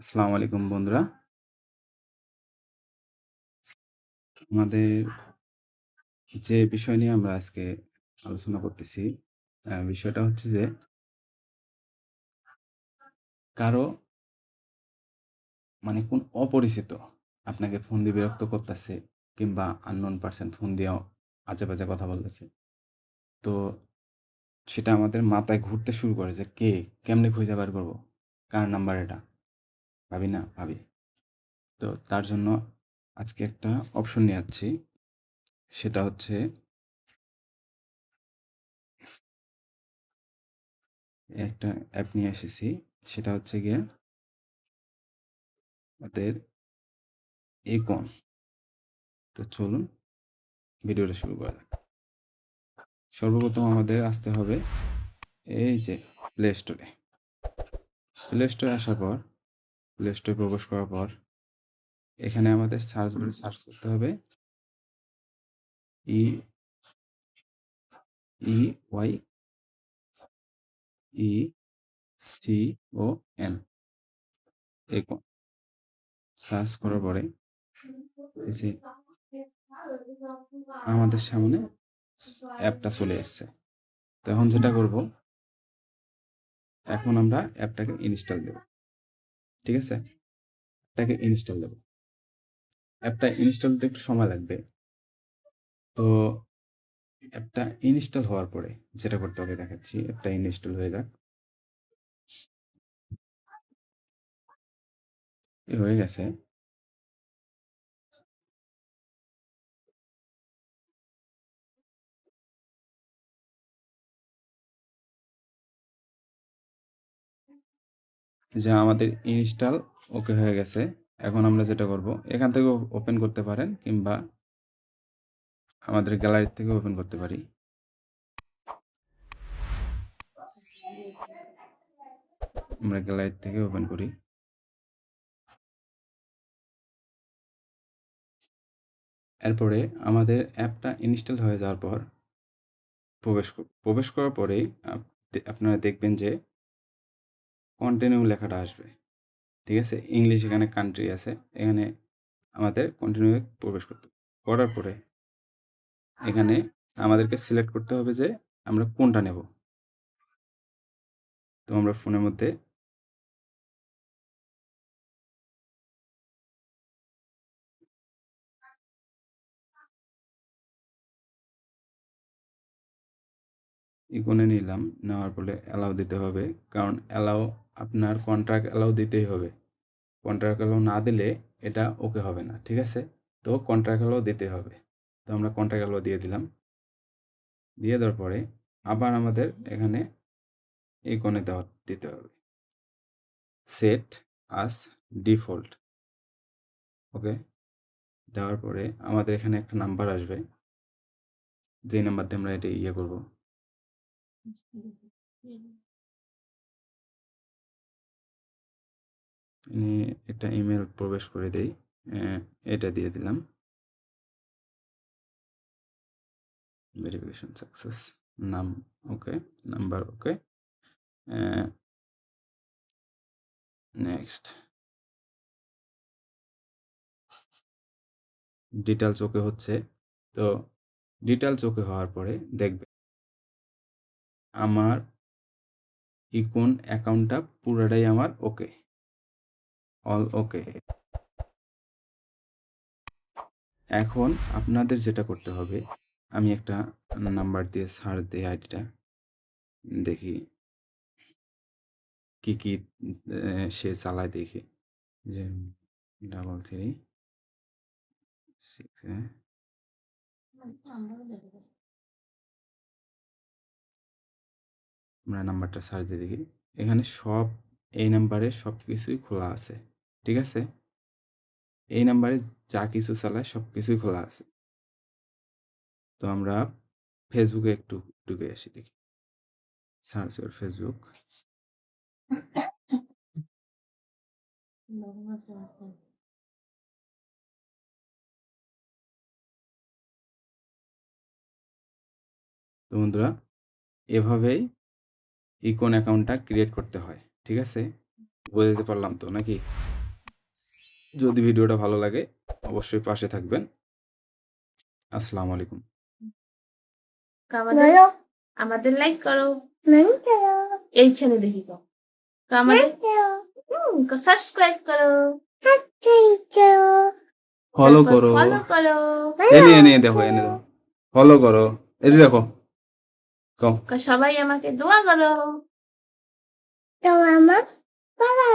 আসসালামু আলাইকুম বন্ধুরা। আমাদের যে বিষয় নিয়ে আমরা আজকে আলোচনা করতেছি, বিষয়টা হচ্ছে যে কারও মানে কোন অপরিচিত আপনাকে ফোন দিয়ে বিরক্ত করতেছে কিংবা unknown পারসন ফোন দিয়েও আজে-বাজে কথা বলতেছে। তো সেটা আমাদের মাথায় ঘুরতে শুরু করে যে কে? কেমনে খুঁজে বার করব কার নাম্বার এটা? ভাবি না? ভাবি। তো তার জন্য আজকে একটা অপশন নিয়ে যাচ্ছি। সেটা হচ্ছে একটা অ্যাপ নিয়ে এসেছি। সেটা হচ্ছে গিয়ে আমাদের Akon। তো চলুন ভিডিওটা শুরু করা যাক। সর্বপ্রথম আমাদের আসতে হবে এই যে প্লে স্টোরে। প্লে স্টোরে আসার পর প্লে স্টোরে প্রবেশ করার পর এখানে আমাদের সার্চ বারে সার্চ করতে হবে E E Y E C O N Akon। Search করার পরে আমাদের সামনে অ্যাপটা চলে এসছে। তো এখন যেটা করব এখন আমরা অ্যাপটাকে ইনস্টল দেব। ঠিক আছে? অ্যাপটাকে ইনস্টল দেব। অ্যাপটা ইনস্টল একটু সময় লাগবে। তো অ্যাপটা ইনস্টল হওয়ার পরে যেটা করতে হবে দেখাচ্ছি। অ্যাপটা ইনস্টল হয়ে যাক। হয়ে গেছে। যে আমাদের ইনস্টল ওকে হয়ে গেছে। এখন আমরা যেটা করব, এখান থেকেও ওপেন করতে পারেন কিংবা আমাদের গ্যালারি থেকেও ওপেন করতে পারি। আমরা গ্যালারি থেকে ওপেন করি। এরপরে আমাদের অ্যাপটা ইনস্টল হয়ে যাওয়ার পর প্রবেশ প্রবেশ করার পরেই আপ, আপনারা দেখবেন যে কন্টিনিউ লেখাটা আসবে। ঠিক আছে? ইংলিশ এখানে কান্ট্রি আছে। এখানে আমাদের কন্টিনিউ প্রবেশ করতে করার পরে এখানে আমাদেরকে সিলেক্ট করতে হবে যে আমরা কোনটা নেব। তো আমরা ফোনের মধ্যে ইকনে নিলাম। নেওয়ার পরে অ্যালাও দিতে হবে। কারণ অ্যালাও আপনার কন্ট্রাক্ট অ্যালাউ দিতেই হবে। কন্ট্রাক্ট অ্যালাও না দিলে এটা ওকে হবে না। ঠিক আছে? তো কন্ট্রাক্ট অ্যালাও দিতে হবে। তো আমরা কন্ট্রাক্ট অ্যালাও দিয়ে দিলাম। দিয়ে দেওয়ার পরে আবার আমাদের এখানে এই ইকনে দেওয়া, দিতে হবে। Set as default. ওকে? দেওয়ার পরে আমাদের এখানে একটা নাম্বার আসবে। যেই নাম্বার দিয়ে আমরা এটা ইয়ে করব। একটা ইমেল প্রবেশ করে দেই। এটা দিয়ে দিলাম। Verification success. নাম okay, number okay. Next. Details okay হচ্ছে। তো ডিটেইলস ওকে হওয়ার পরে দেখবেন আমার ইকন অ্যাকাউন্টটা পুরাটাই আমার ওকে। অল ওকে। এখন আপনাদের যেটা করতে হবে, আমি একটা নাম্বার দিয়ে সার্চ দেই আইডিটা। দেখি কি, কি সে চালায় দেখি। যে ডাবল থ্রি সিক্স আমরা নাম্বারটা সার্চ দিয়ে দেখি। এখানে সব এই নাম্বারে সব কিছুই খোলা আছে। ঠিক আছে? এই নাম্বারে যা কিছু চালায় সবকিছুই খোলা আছে। তো আমরা ফেসবুকে একটু ঢুকে আসি দেখি। Search your Facebook. তো বন্ধুরা, এভাবেই ইকন অ্যাকাউন্টটা ক্রিয়েট করতে হয়। ঠিক আছে? বোঝাতে পারলাম তো নাকি যদি ভিডিওটা ভালো লাগে অবশ্যই পাশে থাকবেন। আসসালামু আলাইকুম। আমাদের আমাদের লাইক করো। এইখানে দেখি তো তো আমাদের সাবস্ক্রাইব করো। ফলো করো। এনে এনে দেখো এনে দেখো। ফলো করো। এদি দেখো। সবাই আমাকে দোয়া করো। আমার বাবা